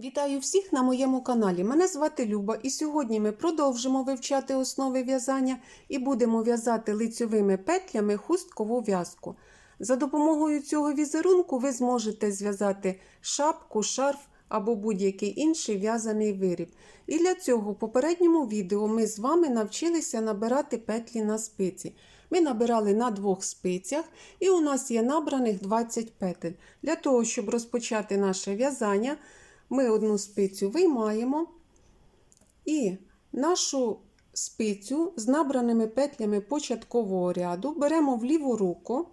Вітаю всіх на моєму каналі. Мене звати Люба, і сьогодні ми продовжимо вивчати основи в'язання і будемо в'язати лицьовими петлями хусткову в'язку. За допомогою цього візерунку ви зможете зв'язати шапку, шарф або будь-який інший в'язаний виріб. І для цього в попередньому відео ми з вами навчилися набирати петлі на спиці. Ми набирали на двох спицях, і у нас є набраних 20 петель. Для того, щоб розпочати наше в'язання, ми одну спицю виймаємо і нашу спицю з набраними петлями початкового ряду беремо в ліву руку.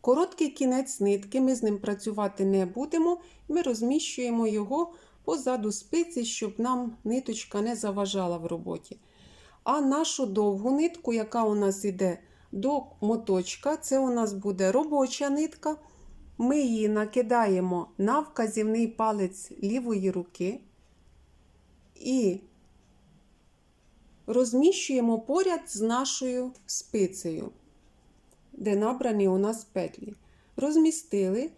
Короткий кінець нитки, ми з ним працювати не будемо, ми розміщуємо його позаду спиці, щоб нам ниточка не заважала в роботі. А нашу довгу нитку, яка у нас йде до моточка, це у нас буде робоча нитка. Ми її накидаємо на вказівний палець лівої руки і розміщуємо поряд з нашою спицею, де набрані у нас петлі. Розмістили.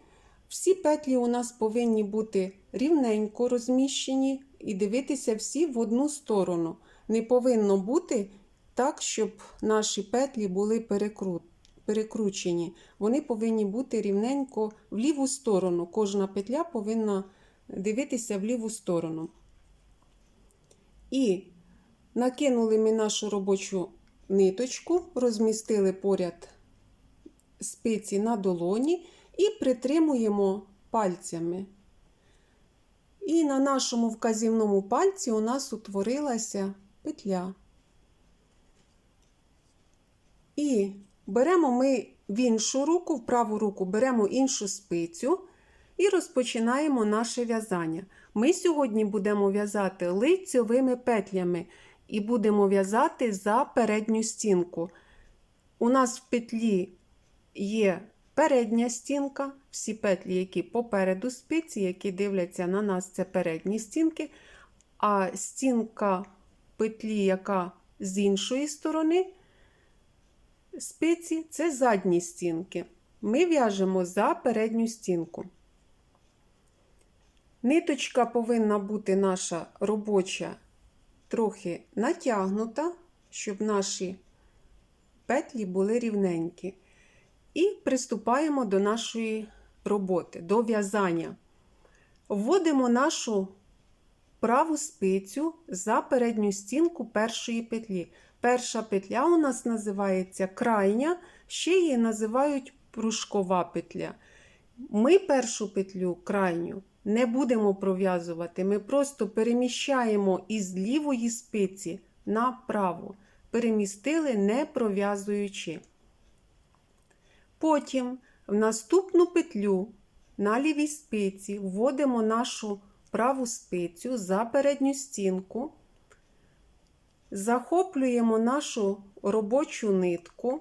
Всі петлі у нас повинні бути рівненько розміщені і дивитися всі в одну сторону. Не повинно бути так, щоб наші петлі були перекрут перекручені, вони повинні бути рівненько в ліву сторону. Кожна петля повинна дивитися в ліву сторону. І накинули ми нашу робочу ниточку, розмістили поряд спиці на долоні і притримуємо пальцями. І на нашому вказівному пальці у нас утворилася петля. І Беремо ми в іншу руку, в праву руку беремо іншу спицю і розпочинаємо наше в'язання. Ми сьогодні будемо в'язати лицьовими петлями і будемо в'язати за передню стінку. У нас в петлі є передня стінка, всі петлі, які попереду спиці, які дивляться на нас, це передні стінки, а стінка петлі, яка з іншої сторони, спиці це задні стінки. Ми в'яжемо за передню стінку. Ниточка повинна бути наша робоча трохи натягнута, щоб наші петлі були рівненькі. І приступаємо до нашої роботи, до в'язання. Вводимо нашу праву спицю за передню стінку першої петлі. Перша петля у нас називається крайня, ще її називають пружкова петля. Ми першу петлю крайню не будемо пров'язувати, ми просто переміщаємо із лівої спиці на праву. Перемістили, не пров'язуючи. Потім в наступну петлю на лівій спиці вводимо нашу праву спицю за передню стінку. Захоплюємо нашу робочу нитку,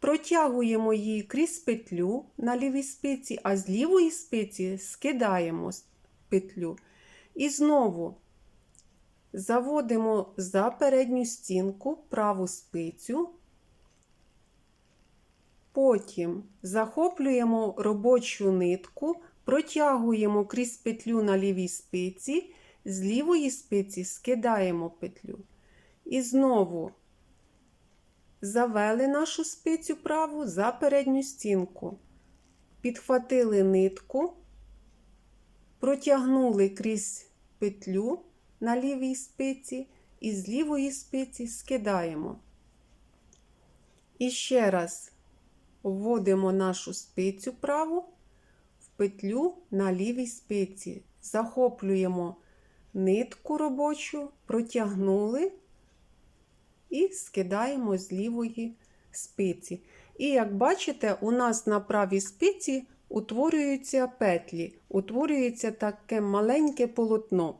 протягуємо її крізь петлю на лівій спиці, а з лівої спиці скидаємо петлю. І знову заводимо за передню стінку праву спицю, потім захоплюємо робочу нитку, протягуємо крізь петлю на лівій спиці з лівої спиці скидаємо петлю. І знову завели нашу спицю праву за передню стінку, підхватили нитку, протягнули крізь петлю на лівій спиці і з лівої спиці скидаємо. І ще раз вводимо нашу спицю праву в петлю на лівій спиці, захоплюємо нитку робочу протягнули і скидаємо з лівої спиці. І, як бачите, у нас на правій спиці утворюються петлі, утворюється таке маленьке полотно.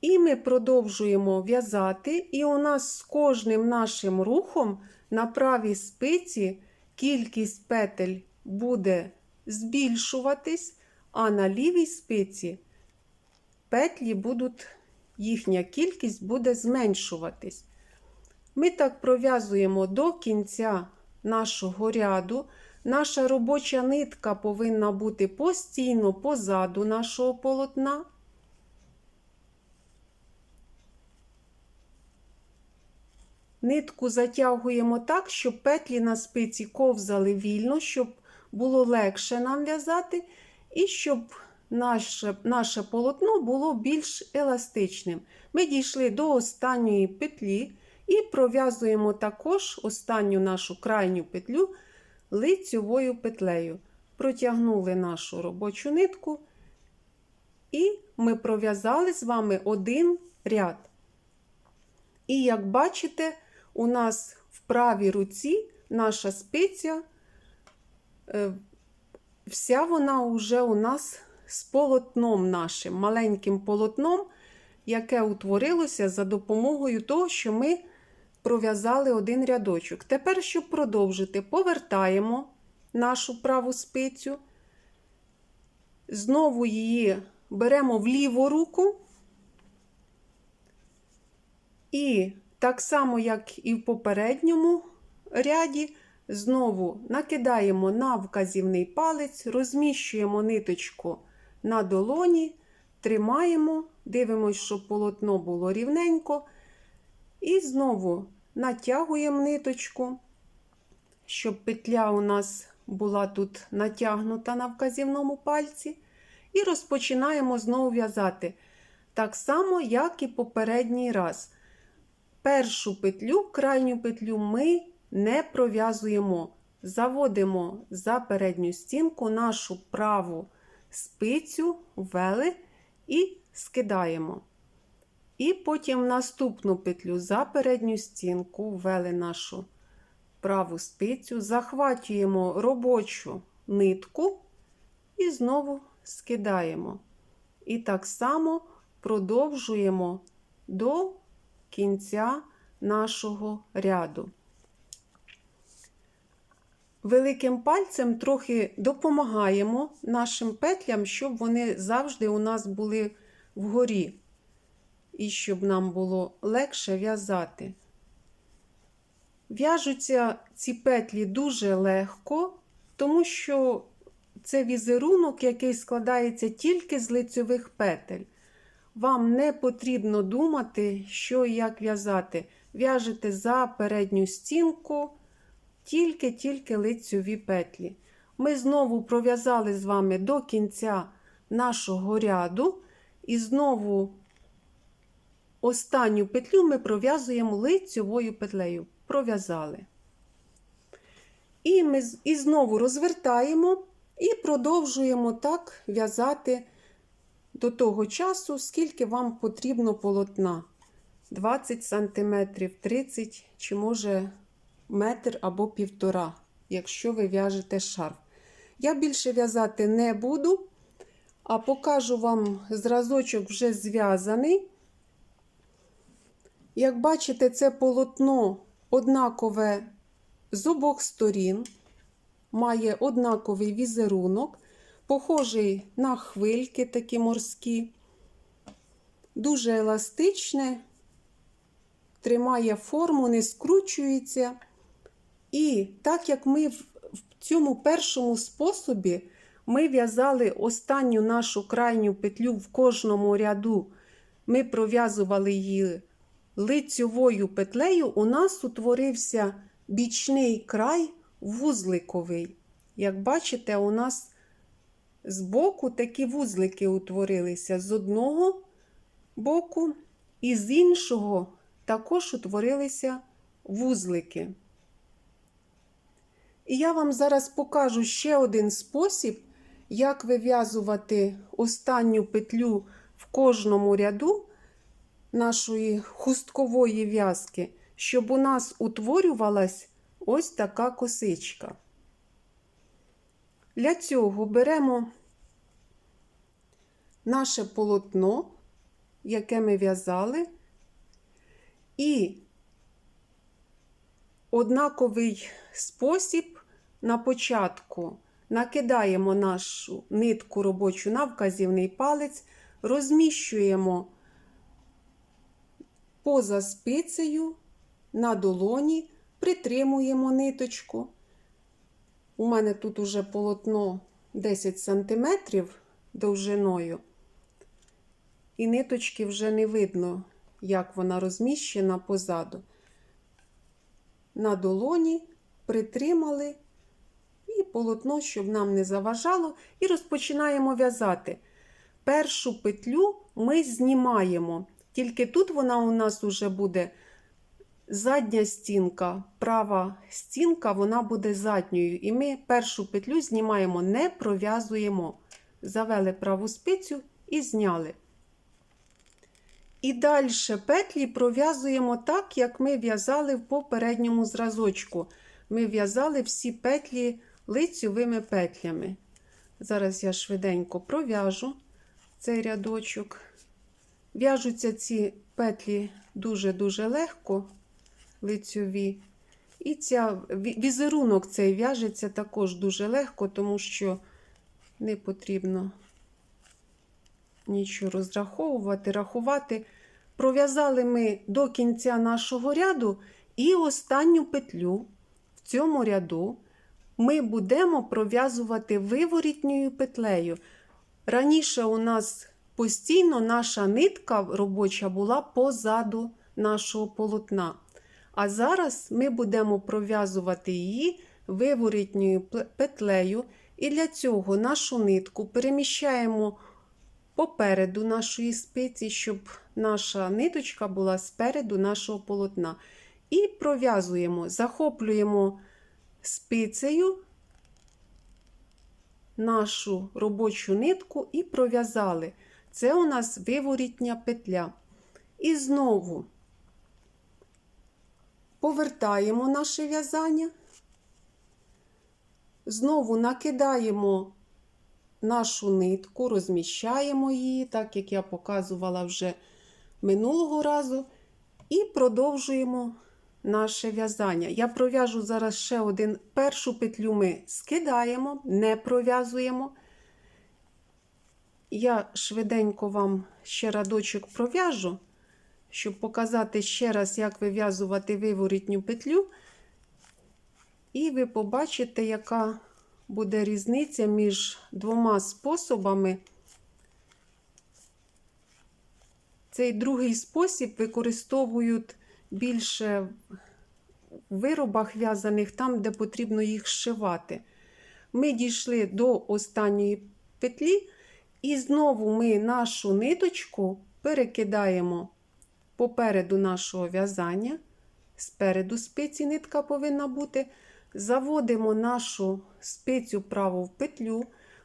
І ми продовжуємо в'язати, і у нас з кожним нашим рухом на правій спиці кількість петель буде збільшуватись, а на лівій спиці петлі будуть, їхня кількість буде зменшуватись. Ми так пров'язуємо до кінця нашого ряду. Наша робоча нитка повинна бути постійно позаду нашого полотна. Нитку затягуємо так, щоб петлі на спиці ковзали вільно, щоб було легше нам в'язати, і щоб наше, наше полотно було більш еластичним. Ми дійшли до останньої петлі і пров'язуємо також останню нашу крайню петлю лицьовою петлею. Протягнули нашу робочу нитку, і ми пров'язали з вами один ряд. І як бачите, у нас в правій руці наша спиця, е, вся вона вже у нас з полотном нашим, маленьким полотном, яке утворилося за допомогою того, що ми пров'язали один рядочок. Тепер, щоб продовжити, повертаємо нашу праву спицю, знову її беремо в ліву руку. І так само, як і в попередньому ряді, знову накидаємо на вказівний палець, розміщуємо ниточку на долоні, тримаємо, дивимося, щоб полотно було рівненько. І знову натягуємо ниточку, щоб петля у нас була тут натягнута на вказівному пальці. І розпочинаємо знову в'язати. Так само, як і попередній раз. Першу петлю, крайню петлю ми не пров'язуємо. Заводимо за передню стінку нашу праву спицю, ввели і скидаємо. І потім в наступну петлю за передню стінку ввели нашу праву спицю, захватуємо робочу нитку і знову скидаємо. І так само продовжуємо до кінця нашого ряду. Великим пальцем трохи допомагаємо нашим петлям, щоб вони завжди у нас були вгорі, і щоб нам було легше в'язати. В'яжуться ці петлі дуже легко, тому що це візерунок, який складається тільки з лицьових петель. Вам не потрібно думати, що і як в'язати. В'яжете за передню стінку, тільки-тільки лицьові петлі. Ми знову пров'язали з вами до кінця нашого ряду, і знову останню петлю ми пров'язуємо лицьовою петлею. Пров'язали. І ми і знову розвертаємо і продовжуємо так в'язати до того часу, скільки вам потрібно полотна. 20 см, 30 чи, може, метр або півтора, якщо ви в'яжете шарф. Я більше в'язати не буду, а покажу вам зразочок вже зв'язаний. Як бачите, це полотно однакове з обох сторін, має однаковий візерунок похожий на хвильки такі морські, дуже еластичне, тримає форму, не скручується. І так як ми в цьому першому способі ми в'язали останню нашу крайню петлю в кожному ряду, ми пров'язували її лицьовою петлею, у нас утворився бічний край вузликовий. Як бачите, у нас Збоку такі вузлики утворилися з одного боку, і з іншого також утворилися вузлики. І я вам зараз покажу ще один спосіб, як вив'язувати останню петлю в кожному ряду нашої хусткової в'язки, щоб у нас утворювалась ось така косичка. Для цього беремо наше полотно, яке ми в'язали, і однаковий спосіб на початку накидаємо нашу нитку робочу на вказівний палець, розміщуємо поза спицею на долоні, притримуємо ниточку. У мене тут уже полотно 10 см довжиною, і ниточки вже не видно, як вона розміщена позаду. На долоні притримали полотно, щоб нам не заважало, і розпочинаємо в'язати. Першу петлю ми знімаємо, тільки тут вона у нас уже буде задня стінка, права стінка, вона буде задньою. І ми першу петлю знімаємо, не пров'язуємо. Завели праву спицю і зняли. І далі петлі пров'язуємо так, як ми в'язали в попередньому зразочку. Ми в'язали всі петлі лицьовими петлями. Зараз я швиденько пров'яжу цей рядочок. В'яжуться ці петлі дуже-дуже легко, лицьові. І ця, візерунок цей в'яжеться також дуже легко, тому що не потрібно нічого розраховувати, рахувати. Пров'язали ми до кінця нашого ряду і останню петлю в цьому ряду ми будемо пров'язувати виворітньою петлею. Раніше у нас постійно наша нитка робоча була позаду нашого полотна. А зараз ми будемо пров'язувати її виворітньою петлею. І для цього нашу нитку переміщаємо попереду нашої спиці, щоб наша ниточка була спереду нашого полотна. І пров'язуємо, захоплюємо спицею нашу робочу нитку і пров'язали. Це у нас виворітня петля. І знову повертаємо наше в'язання, знову накидаємо нашу нитку, розміщаємо її, так як я показувала вже минулого разу, і продовжуємо наше в'язання. Я пров'яжу зараз ще один. Першу петлю ми скидаємо, не пров'язуємо. Я швиденько вам ще радочок пров'яжу, щоб показати ще раз, як вив'язувати виворітню петлю. І ви побачите, яка буде різниця між двома способами. Цей другий спосіб використовують більше в виробах в'язаних там, де потрібно їх зшивати. Ми дійшли до останньої петлі, і знову ми нашу ниточку перекидаємо попереду нашого в'язання. Спереду спиці нитка повинна бути. Заводимо нашу спицю праву в петлю,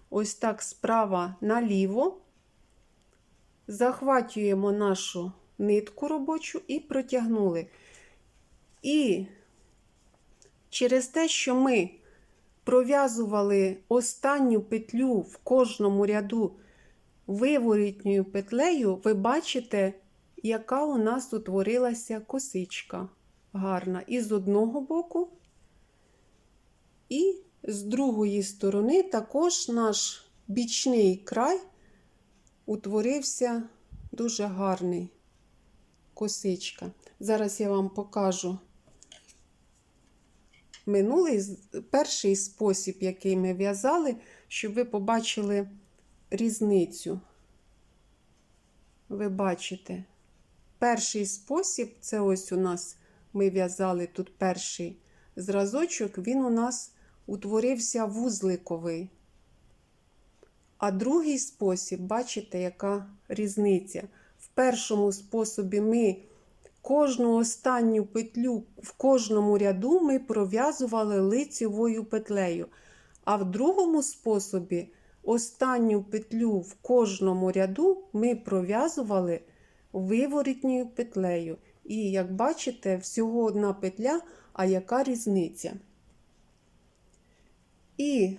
ось так справа наліво, захватюємо нашу нитку робочу і протягнули. І через те, що ми пров'язували останню петлю в кожному ряду виворітньою петлею, ви бачите, яка у нас утворилася косичка гарна. І з одного боку, і з другої сторони також наш бічний край утворився дуже гарний косичка. Зараз я вам покажу минулий перший спосіб, який ми в'язали, щоб ви побачили різницю. Ви бачите, перший спосіб це ось у нас ми в'язали тут перший зразочок, він у нас утворився вузликовий. А другий спосіб, бачите, яка різниця? Першому способі ми кожну останню петлю в кожному ряду ми пров'язували лицевою петлею. А в другому способі останню петлю в кожному ряду ми пров'язували виворітньою петлею. І, як бачите, всього одна петля, а яка різниця? І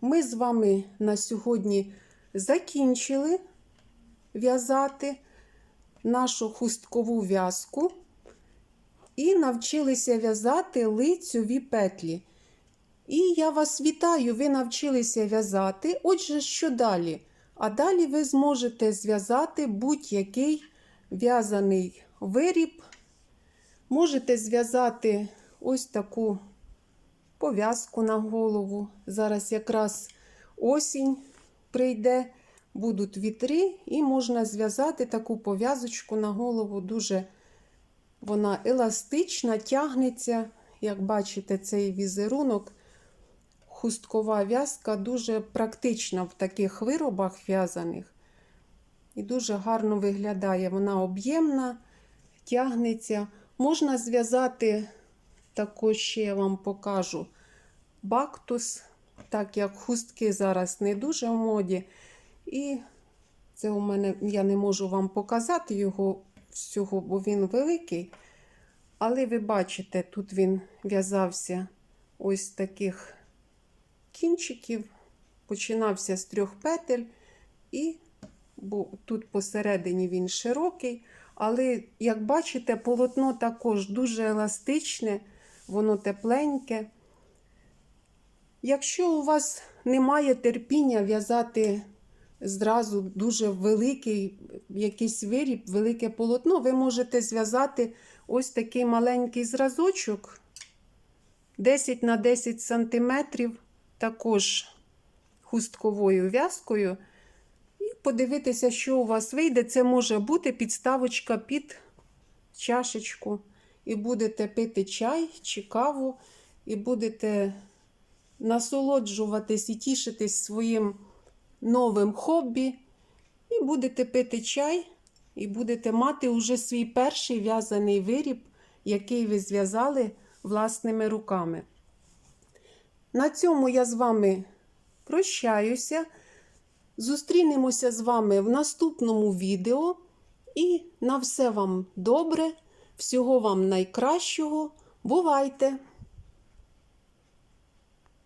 ми з вами на сьогодні закінчили в'язати нашу хусткову в'язку і навчилися в'язати лицьові петлі. І я вас вітаю, ви навчилися в'язати. Отже, що далі? А далі ви зможете зв'язати будь-який в'язаний виріб. Можете зв'язати ось таку пов'язку на голову. Зараз якраз осінь прийде, будуть вітри, і можна зв'язати таку пов'язочку на голову. Дуже вона еластична, тягнеться. Як бачите, цей візерунок, хусткова в'язка дуже практична в таких виробах в'язаних. І дуже гарно виглядає. Вона об'ємна, тягнеться. Можна зв'язати, також ще я вам покажу, бактус, так як хустки зараз не дуже в моді. І це у мене, я не можу вам показати його всього, бо він великий. Але ви бачите, тут він в'язався ось таких кінчиків, починався з трьох петель, і бо тут посередині він широкий. Але, як бачите, полотно також дуже еластичне, воно тепленьке. Якщо у вас немає терпіння в'язати зразу дуже великий якийсь виріб, велике полотно, ви можете зв'язати ось такий маленький зразочок 10 на 10 сантиметрів, також хустковою в'язкою. І подивитися, що у вас вийде. Це може бути підставочка під чашечку. І будете пити чай чи каву, і будете насолоджуватись і тішитись своїм новим хобі. І будете пити чай, і будете мати уже свій перший в'язаний виріб, який ви зв'язали власними руками. На цьому я з вами прощаюся. Зустрінемося з вами в наступному відео. І на все вам добре, всього вам найкращого. Бувайте!